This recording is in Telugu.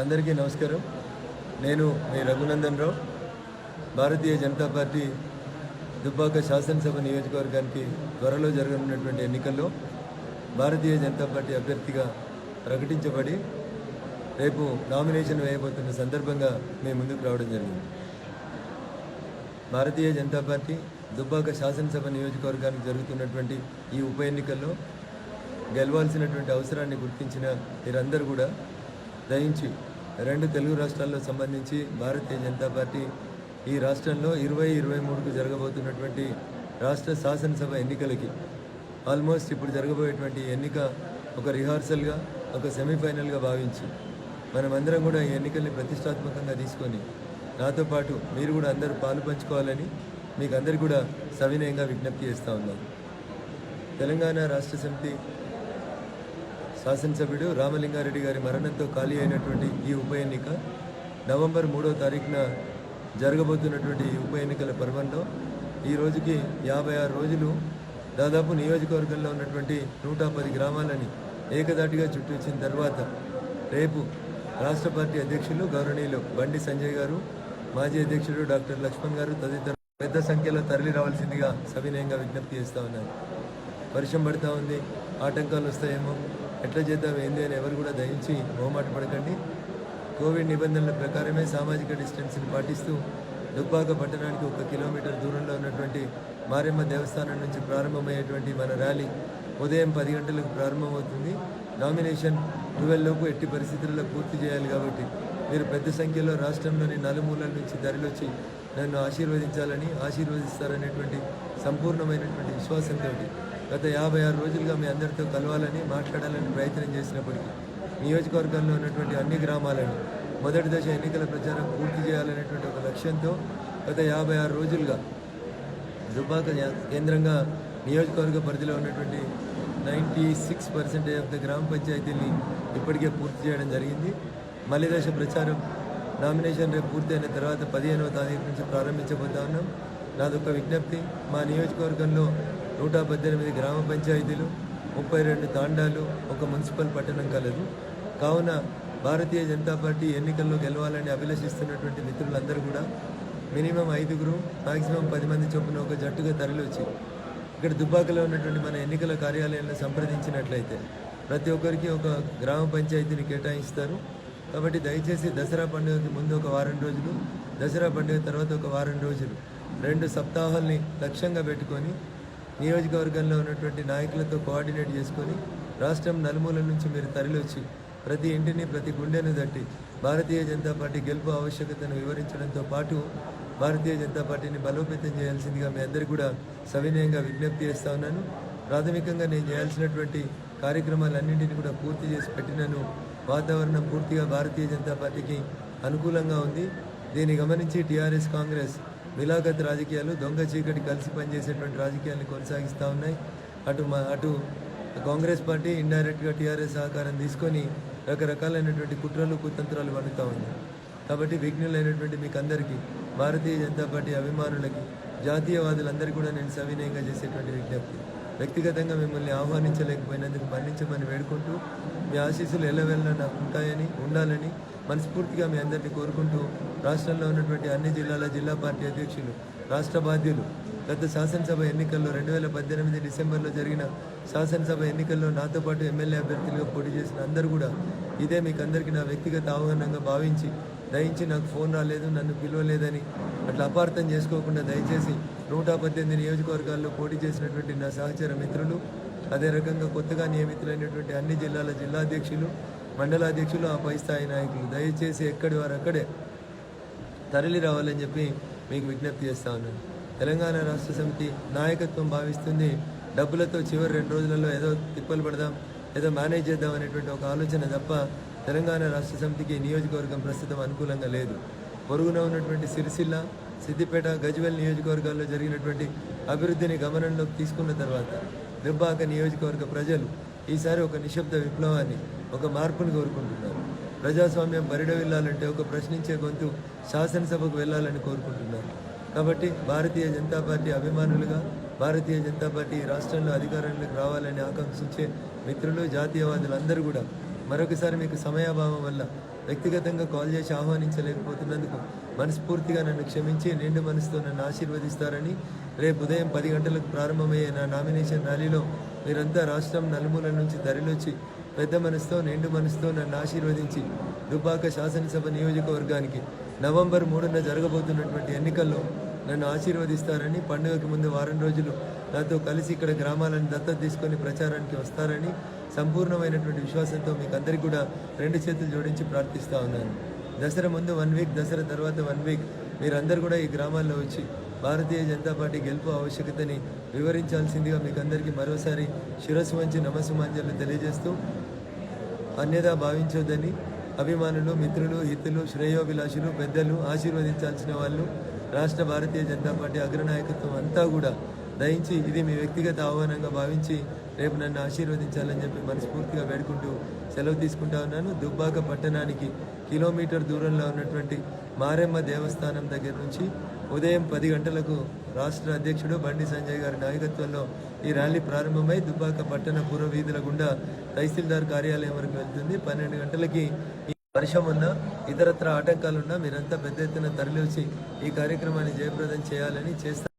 అందరికీ నమస్కారం. నేను మీ రఘునందన్ రావు. భారతీయ జనతా పార్టీ దుబ్బాక శాసనసభ నియోజకవర్గానికి త్వరలో జరగనున్నటువంటి ఎన్నికల్లో భారతీయ జనతా పార్టీ అభ్యర్థిగా ప్రకటించబడి రేపు నామినేషన్ వేయబోతున్న సందర్భంగా మేము ముందుకు రావడం జరిగింది. భారతీయ జనతా పార్టీ దుబ్బాక శాసనసభ నియోజకవర్గానికి జరుగుతున్నటువంటి ఈ ఉప ఎన్నికల్లో గెలవాల్సినటువంటి అవసరాన్ని గుర్తించిన మీరందరూ కూడా దయించి రెండు తెలుగు రాష్ట్రాల్లో సంబంధించి భారతీయ జనతా పార్టీ ఈ రాష్ట్రంలో ఇరవై ఇరవై మూడుకు జరగబోతున్నటువంటి రాష్ట్ర శాసనసభ ఎన్నికలకి ఆల్మోస్ట్ ఇప్పుడు జరగబోయేటువంటి ఎన్నిక ఒక రిహార్సల్గా ఒక సెమీఫైనల్గా భావించి మనమందరం కూడా ఈ ఎన్నికల్ని ప్రతిష్టాత్మకంగా తీసుకొని నాతో పాటు మీరు కూడా అందరూ పాలు పంచుకోవాలని మీకు అందరికీ కూడా సవినయంగా విజ్ఞప్తి చేస్తూ ఉన్నాను. తెలంగాణ రాష్ట్ర సమితి శాసనసభ్యుడు రామలింగారెడ్డి గారి మరణంతో ఖాళీ అయినటువంటి ఈ ఉప ఎన్నిక నవంబర్ మూడో తారీఖున జరగబోతున్నటువంటి ఈ ఉప ఎన్నికల పర్వంలో ఈ రోజుకి యాభై ఆరు రోజులు దాదాపు నియోజకవర్గంలో ఉన్నటువంటి నూట పది గ్రామాలని ఏకదాటిగా చుట్టూచిన తర్వాత రేపు రాష్ట్ర పార్టీ అధ్యక్షులు గౌరవనీయులు బండి సంజయ్ గారు మాజీ అధ్యక్షుడు డాక్టర్ లక్ష్మణ్ గారు తదితర పెద్ద సంఖ్యలో తరలి రావాల్సిందిగా సవినయంగా విజ్ఞప్తి చేస్తా ఉన్నారు. వర్షం పడతా ఉంది ఆటంకాలు వస్తాయేమో ఎట్లా చేద్దాం ఏంది అని ఎవరు కూడా దయించి మొహమాట పడకండి. కోవిడ్ నిబంధనల ప్రకారమే సామాజిక డిస్టెన్స్ని పాటిస్తూ దుబ్బాక పట్టణానికి ఒక కిలోమీటర్ దూరంలో ఉన్నటువంటి మారెమ్మ దేవస్థానం నుంచి ప్రారంభమయ్యేటువంటి మన ర్యాలీ ఉదయం పది గంటలకు ప్రారంభమవుతుంది. నామినేషన్ ట్వెల్వ్ లోపు ఎట్టి పరిస్థితుల్లో పూర్తి చేయాలి కాబట్టి మీరు పెద్ద సంఖ్యలో రాష్ట్రంలోని నలుమూలల నుంచి తరలివచ్చి నన్ను ఆశీర్వదించాలని ఆశీర్వదిస్తారనేటువంటి సంపూర్ణమైనటువంటి విశ్వాసంతో గత యాభై ఆరు రోజులుగా మీ అందరితో కలవాలని మాట్లాడాలని ప్రయత్నం చేసినప్పటికీ నియోజకవర్గంలో ఉన్నటువంటి అన్ని గ్రామాలను మొదటి దశ ఎన్నికల ప్రచారం పూర్తి చేయాలనేటువంటి ఒక లక్ష్యంతో గత యాభై ఆరు రోజులుగా దుబ్బాక కేంద్రంగా నియోజకవర్గ పరిధిలో ఉన్నటువంటి ninety six percentage of the గ్రామ పంచాయతీని ఇప్పటికే పూర్తి చేయడం జరిగింది. మళ్ళీ దశ ప్రచారం నామినేషన్ రేపు పూర్తయిన తర్వాత పదిహేనవ తారీఖు నుంచి ప్రారంభించబోతా ఉన్నాం. నాదొక విజ్ఞప్తి. మా నియోజకవర్గంలో నూట పద్దెనిమిది గ్రామ పంచాయతీలు ముప్పై రెండు తాండాలు ఒక మున్సిపల్ పట్టణం కలదు. కావున భారతీయ జనతా పార్టీ ఎన్నికల్లో గెలవాలని అభిలషిస్తున్నటువంటి మిత్రులందరూ కూడా మినిమం ఐదుగురు మాక్సిమం పది మంది చొప్పున ఒక జట్టుగా తరలివచ్చి ఇక్కడ దుబ్బాకలో ఉన్నటువంటి మన ఎన్నికల కార్యాలయంలో సంప్రదించినట్లయితే ప్రతి ఒక్కరికి ఒక గ్రామ పంచాయతీని కేటాయిస్తారు. కాబట్టి దయచేసి దసరా పండుగకి ముందు ఒక వారం రోజులు దసరా పండుగ తర్వాత ఒక వారం రోజులు రెండు సప్తాహాల్ని లక్ష్యంగా పెట్టుకొని నియోజకవర్గంలో ఉన్నటువంటి నాయకులతో కోఆర్డినేట్ చేసుకొని రాష్ట్రం నలుమూలల నుంచి మీరు తరలివచ్చి ప్రతి ఇంటిని ప్రతి గుండెను తట్టి భారతీయ జనతా పార్టీ గెలుపు ఆవశ్యకతను వివరించడంతో పాటు భారతీయ జనతా పార్టీని బలోపేతం చేయాల్సిందిగా మీ అందరికీ కూడా సవినయంగా విజ్ఞప్తి చేస్తా ఉన్నాను. ప్రాథమికంగా నేను చేయాల్సినటువంటి కార్యక్రమాలన్నింటినీ కూడా పూర్తి చేసి పెట్టినను. వాతావరణం పూర్తిగా భారతీయ జనతా పార్టీకి అనుకూలంగా ఉంది. దీన్ని గమనించి టీఆర్ఎస్ కాంగ్రెస్ మిలాఖత్ రాజకీయాలు దొంగ చీకటి కలిసి పనిచేసేటువంటి రాజకీయాలను కొనసాగిస్తూ ఉన్నాయి. అటు మా అటు కాంగ్రెస్ పార్టీ ఇండైరెక్ట్గా టీఆర్ఎస్ సహకారం తీసుకొని రకరకాలైనటువంటి కుట్రలు కుతంత్రాలు వండుతూ ఉంది. కాబట్టి విఘ్నులైనటువంటి మీకు అందరికీ భారతీయ జనతా పార్టీ అభిమానులకి జాతీయవాదులందరికీ కూడా నేను సవినయంగా చేసేటువంటి విజ్ఞప్తి. వ్యక్తిగతంగా మిమ్మల్ని ఆహ్వానించలేకపోయినందుకు మన్నించమని వేడుకుంటూ మీ ఆశీస్సులు ఎల్లవెల్లా నాకు ఉంటాయని ఉండాలని మనస్ఫూర్తిగా మీ అందరినీ కోరుకుంటూ రాష్ట్రంలో ఉన్నటువంటి అన్ని జిల్లాల జిల్లా పార్టీ అధ్యక్షులు రాష్ట్ర బాధ్యులు గత శాసనసభ ఎన్నికల్లో రెండు వేల పద్దెనిమిది డిసెంబర్లో జరిగిన శాసనసభ ఎన్నికల్లో నాతో పాటు ఎమ్మెల్యే అభ్యర్థులుగా పోటీ చేసిన అందరూ కూడా ఇదే మీకు అందరికీ నా వ్యక్తిగత ఆహ్వానంగా భావించి దయించి నాకు ఫోన్ రాలేదు నన్ను పిలవలేదని అట్లా అపార్థం చేసుకోకుండా దయచేసి నూట పద్దెనిమిది నియోజకవర్గాల్లో పోటీ చేసినటువంటి నా సహచర మిత్రులు అదే రకంగా కొత్తగా నియమితులైనటువంటి అన్ని జిల్లాల జిల్లాధ్యక్షులు మండల అధ్యక్షులు మండలాధ్యక్షులు ఆ పై స్థాయి నాయకులు దయచేసి ఎక్కడి వారు అక్కడే తరలి రావాలని చెప్పి మీకు విజ్ఞప్తి చేస్తా ఉన్నాను. తెలంగాణ రాష్ట్ర సమితి నాయకత్వం భావిస్తుంది. డబ్బులతో చివరి రెండు రోజులలో ఏదో తిప్పలు పడదాం ఏదో మేనేజ్ చేద్దాం అనేటువంటి ఒక ఆలోచన తప్ప తెలంగాణ రాష్ట్ర సమితికి నియోజకవర్గం ప్రస్తుతం అనుకూలంగా లేదు. పొరుగున ఉన్నటువంటి సిరిసిల్ల సిద్దిపేట గజ్వెల్ నియోజకవర్గాల్లో జరిగినటువంటి అభివృద్ధిని గమనంలోకి తీసుకున్న తర్వాత దుబ్బాక నియోజకవర్గ ప్రజలు ఈసారి ఒక నిశ్శబ్ద విప్లవాన్ని ఒక మార్పును కోరుకుంటున్నారు. ప్రజాస్వామ్యం పరిడవిల్లాలంటే ఒక ప్రశ్నించే గొంతు శాసనసభకు వెళ్ళాలని కోరుకుంటున్నారు. కాబట్టి భారతీయ జనతా పార్టీ అభిమానులుగా భారతీయ జనతా పార్టీ ఈ రాష్ట్రంలో అధికారంలోకి రావాలని ఆకాంక్షించే మిత్రులు జాతీయవాదులు అందరూ కూడా మరొకసారి మీకు సమయాభావం వల్ల వ్యక్తిగతంగా కాల్ చేసి ఆహ్వానించలేకపోతున్నందుకు మనస్ఫూర్తిగా నన్ను క్షమించి నిండు మనసుతో నన్ను ఆశీర్వదిస్తారని రేపు ఉదయం పది గంటలకు ప్రారంభమయ్యే నా నామినేషన్ ర్యాలీలో మీరంతా రాష్ట్రం నలుమూల నుంచి తరలివచ్చి పెద్ద మనసుతో నిండు మనసుతో నన్ను ఆశీర్వదించి దుబ్బాక శాసనసభ నియోజకవర్గానికి నవంబర్ మూడున జరగబోతున్నటువంటి ఎన్నికల్లో నన్ను ఆశీర్వదిస్తారని పండుగకు ముందు వారం రోజులు నాతో కలిసి ఇక్కడ గ్రామాలను దత్తత తీసుకొని ప్రచారానికి వస్తారని సంపూర్ణమైనటువంటి విశ్వాసంతో మీకు అందరికీ కూడా రెండు చేతులు జోడించి ప్రార్థిస్తా ఉన్నాను. దసరా ముందు వన్ వీక్ దసరా తర్వాత వన్ వీక్ మీరందరూ కూడా ఈ గ్రామాల్లో వచ్చి భారతీయ జనతా పార్టీ గెలుపు ఆవశ్యకతని వివరించాల్సిందిగా మీకు అందరికీ మరోసారి శిరస్సు వంచి నమస్సుమాంజలు తెలియజేస్తూ అన్యదా భావించొద్దని అభిమానులు మిత్రులు హితులు శ్రేయోభిలాషులు పెద్దలు ఆశీర్వదించాల్సిన వాళ్ళు రాష్ట్ర భారతీయ జనతా పార్టీ అగ్రనాయకత్వం అంతా కూడా దయించి ఇది మీ వ్యక్తిగత ఆహ్వానంగా భావించి రేపు నన్ను ఆశీర్వదించాలని చెప్పి మనస్ఫూర్తిగా వేడుకుంటూ సెలవు తీసుకుంటా ఉన్నాను. దుబ్బాక పట్టణానికి కిలోమీటర్ దూరంలో ఉన్నటువంటి మారెమ్మ దేవస్థానం దగ్గర నుంచి ఉదయం పది గంటలకు రాష్ట్ర అధ్యక్షుడు బండి సంజయ్ గారి నాయకత్వంలో ఈ ర్యాలీ ప్రారంభమై దుబ్బాక పట్టణ పూర్వ వీధుల గుండా తహసీల్దార్ కార్యాలయం వరకు వెళ్తుంది. పన్నెండు గంటలకి ఈ వర్షం ఉన్నా ఇతరత్ర ఆటంకాలున్నా మీరంతా పెద్ద ఎత్తున తరలి వచ్చి ఈ కార్యక్రమాన్ని జయప్రదం చేయాలని చేస్తారు